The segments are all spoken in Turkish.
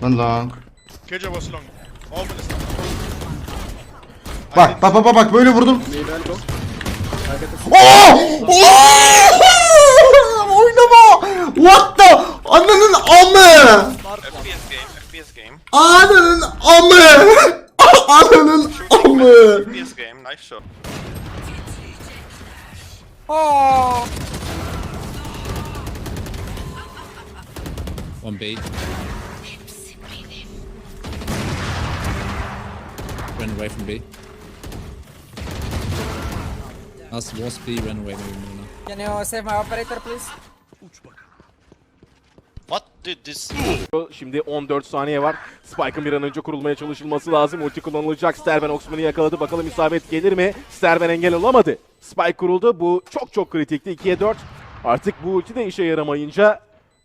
One long. Kejo was long. All minutes now. Bak bak bak bak, bak böyle vurdum. Oh! Oh! Oynama! What the? Ananın amı! FPS game, FPS game, Ananın amı! Ananın amı! FPS game, nice shot. One B. Ran away from B. Last was B, ran away maybe more now. Can you save my operator please? What did this? Şimdi 14 saniye var. Spike'ın bir an önce kurulmaya çalışılması lazım. Ulti kullanılacak. Sterben Oxman'ı yakaladı. Bakalım isabet gelir mi? Sterben engel olamadı. Spike kuruldu. Bu çok çok kritikti. 2'ye 4. Artık bu ulti de işe yaramayınca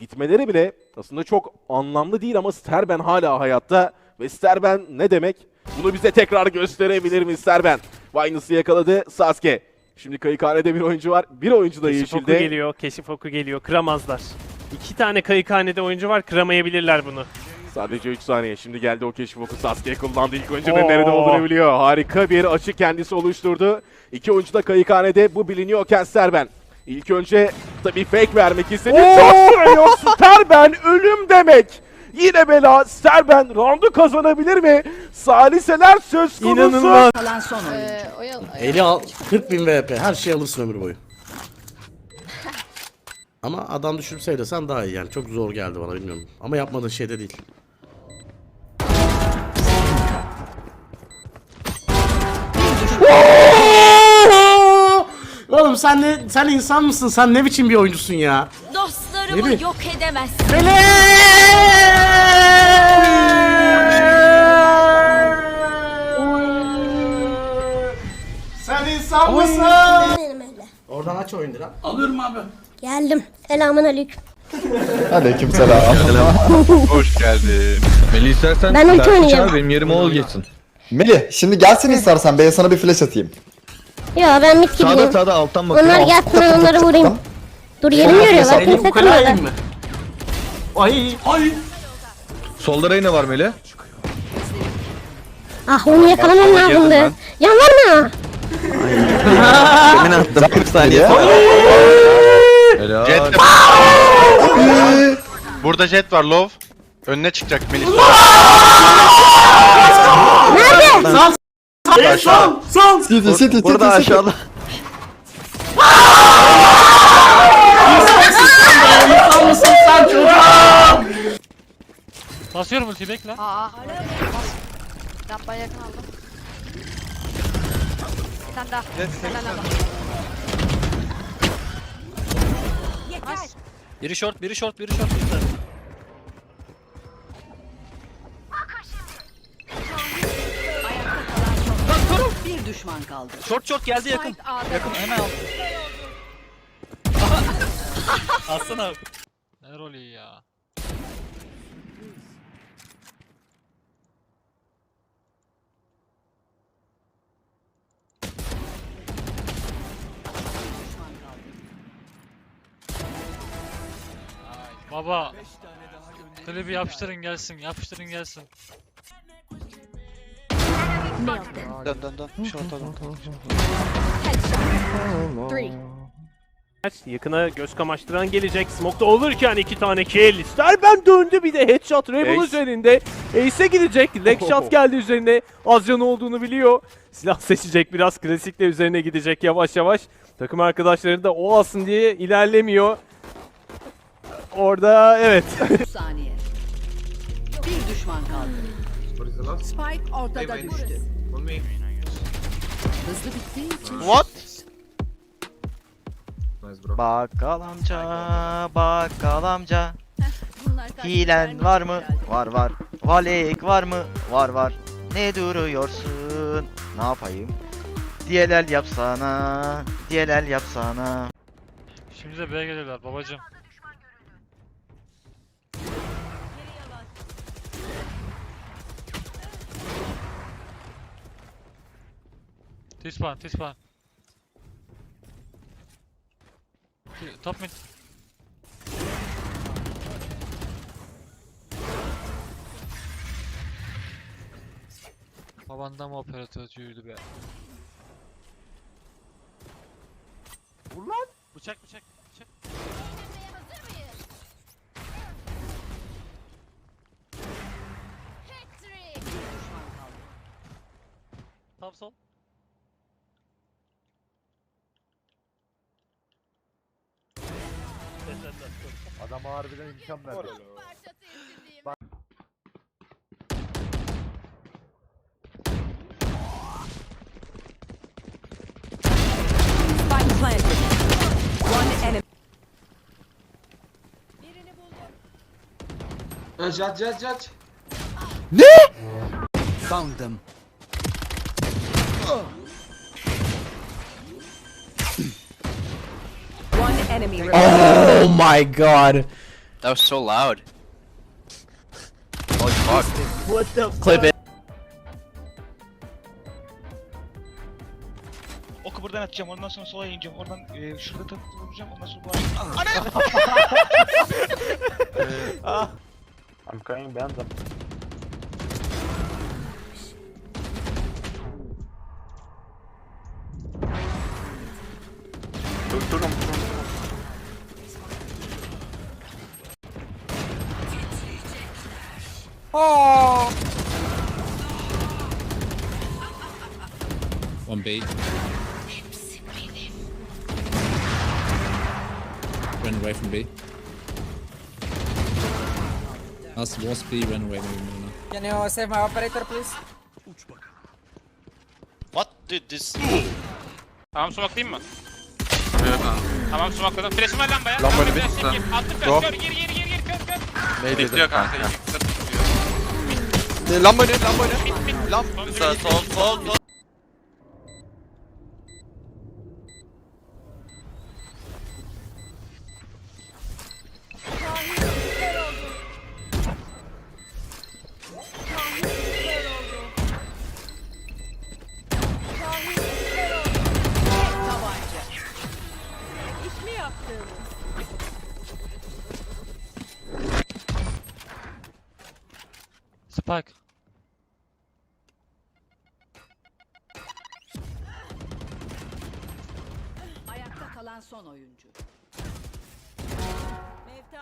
gitmeleri bile aslında çok anlamlı değil ama Sterben hala hayatta. Ve Sterben ne demek? Bunu bize tekrar gösterebilir mi Sterben? Vinus'u yakaladı Sasuke. Şimdi kayıkhanede bir oyuncu var. Bir oyuncu da Keşif oku yeşilde. geliyor, keşif oku geliyor. Kıramazlar. İki tane kayıkhanede oyuncu var, kıramayabilirler bunu. Sadece 3 saniye. Şimdi geldi o keşif oku. Sasuke kullandı. İlk oyuncunun Oo. nerede olduğunu biliyor. Harika bir açı kendisi oluşturdu. İki oyuncu da kayıkhanede. Bu biliniyorken Serben. İlk önce tabii fake vermek istedi. Çok süre yok. Serben ölüm demek. Yine bela. Serben roundu kazanabilir mi? Saliseler söz konusu. İnanılmaz. Kalan son. Ee, oyal, Eli al 40 bin VP her şeyi alırsın ömür boyu. Ama adam düşürüp seyresen daha iyi yani çok zor geldi bana bilmiyorum. Ama yapmadığın şey de değil. Oğlum sen ne sen insan mısın? Sen ne biçim bir oyuncusun ya? Dostlarımı Yürü. yok edemezsin. Sen insan mısın? Benim öyle. Oradan aç oyun lira. Geldim. Selamun aleyküm. Aleyküm selam. Hoş geldin. Melih istersen Ben ulti dersi oynayacağım. çağır, benim yerime ol geçsin. Melih şimdi gelsin istersen ben sana bir flash atayım. Ya ben mit Sağda gibiyim. sağda alttan bakıyorum. Onlar gelsin ben onları vurayım. Dur yerim görüyor bak. Kimse kırmadı. mi? Ay ay. Solda Reyna var Melih. Ah onu yakalamam lazımdı. Yan var mı? Yemin attım 40 saniye. Helal. Jet Burada jet var Love. Önüne çıkacak Melih. Son son. City city city Burada aşağıda. Mısın sen çocuğum? Basıyorum ultiyi bekle. Aa. Yapmaya yakın aldım. Sen daha. Sen daha. Biri short, biri short, biri short. Bizde. Bir düşman kaldı. Short short geldi yakın. Yakın hemen al. Aslan abi. Ne rolü ya? Baba. Klibi yapıştırın gelsin, yapıştırın gelsin. Dön dön dön. Şorta dön. Yakına göz kamaştıran gelecek. Smoke'da olurken iki tane kill. Sterben döndü bir de headshot Rebel üzerinde. Ace'e gidecek. Leg shot geldi üzerine. Az canı olduğunu biliyor. Silah seçecek biraz. Klasikle üzerine gidecek yavaş yavaş. Takım arkadaşları da o alsın diye ilerlemiyor. Orada evet. saniye. Bir düşman kaldı. Spike ortada düştü. Hızlı bittiği için What? Bakkal amca, bakkal amca. Hilen var mı? Var var. Valik var mı? Var var. Ne duruyorsun? Ne yapayım? Diyelel yapsana, diyelel yapsana. Şimdi de B'ye gelirler babacım. Tispan, Tispan. Top mid. Babanda mı operatör yürüdü be? Vur lan! Bıçak bıçak. Adam harbiden imkan verdi. Spike planted. One enemy. Judge, judge, judge. One enemy remaining. Oh my god. That was so loud. Holy fuck. What the Clip it. Oku buradan atacağım ondan sonra sola ineceğim. Oradan e, şurada takıp vuracağım ondan sonra bu I'm going beyond them. One B. Ran away from B. Last was B, ran away maybe middle now. Can you save my operator please? What dude this? Tamam smoke'layayım mı? Tamam smoke'ladım. Flash'ım var lambaya. Lambaya bir Attım kör kör gir gir gir gir kör kör. Bekliyor kanka. Lamba önü, lamba önü. Sağ sol sol sol. Kalan son oyuncu.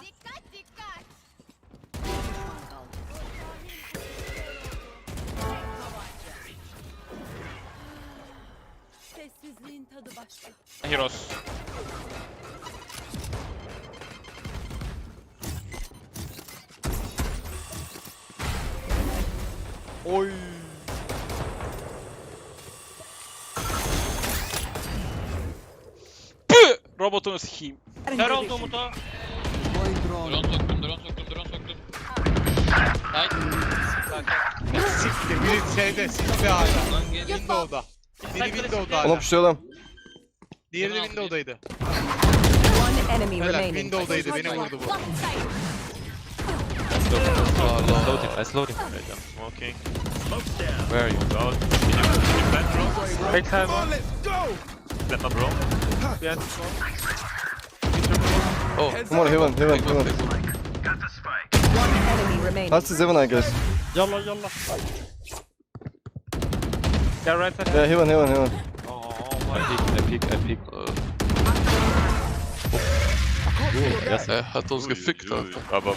Dikkat dikkat. Bir düşman kaldı. Sessizliğin tadı başka. Heroes. Oy. Robotunu sikeyim. Kör oldu Umut'u. Drone soktum, drone soktum, drone soktum. Siktir biri şeyde siktir hala. Windows'da. Biri Windows'da hala. Onu puşlayalım. Diğeri de enemy Helal remaining. Windows'daydı beni vurdu bu. Smoking. Where are you? Fake time. Let's go. Step up bro. Oh, come on, heaven, heaven, heaven. One enemy remaining. Last is heaven, I guess. Yalla yalla. Gel right side. Yeah, heaven, heaven, heaven. I peek, I peek, I peek. Uh... Oh. Yes, er hat uns gefickt, Alter. Aber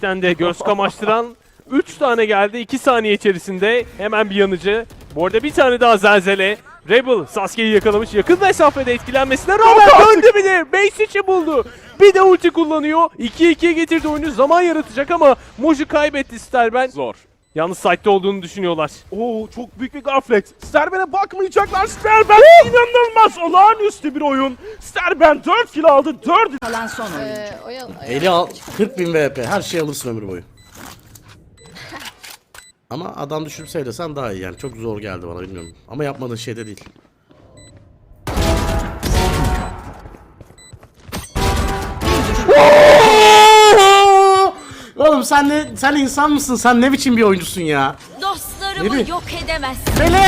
İçten de göz kamaştıran 3 tane geldi 2 saniye içerisinde. Hemen bir yanıcı. Bu arada bir tane daha zelzele. Rebel Sasuke'yi yakalamış. Yakın mesafede etkilenmesine rağmen döndü bir de. Base içi buldu. Bir de ulti kullanıyor. 2-2'ye getirdi oyunu. Zaman yaratacak ama Moji kaybetti Sterben. Zor. Yalnız site'de olduğunu düşünüyorlar. Oo çok büyük bir gaflet. Sterben'e bakmayacaklar. Sterben inanılmaz olağanüstü bir oyun. Sterben 4 kill aldı. 4 Kalan son oyuncu. Eli al 40 bin VP her şey alırsın ömür boyu. Ama adam düşürüp söylesen daha iyi yani çok zor geldi bana bilmiyorum. Ama yapmadığın şey de değil. Oğlum sen ne sen insan mısın? Sen ne biçim bir oyuncusun ya? Dostlarımı Nereye? yok edemezsin. Melek!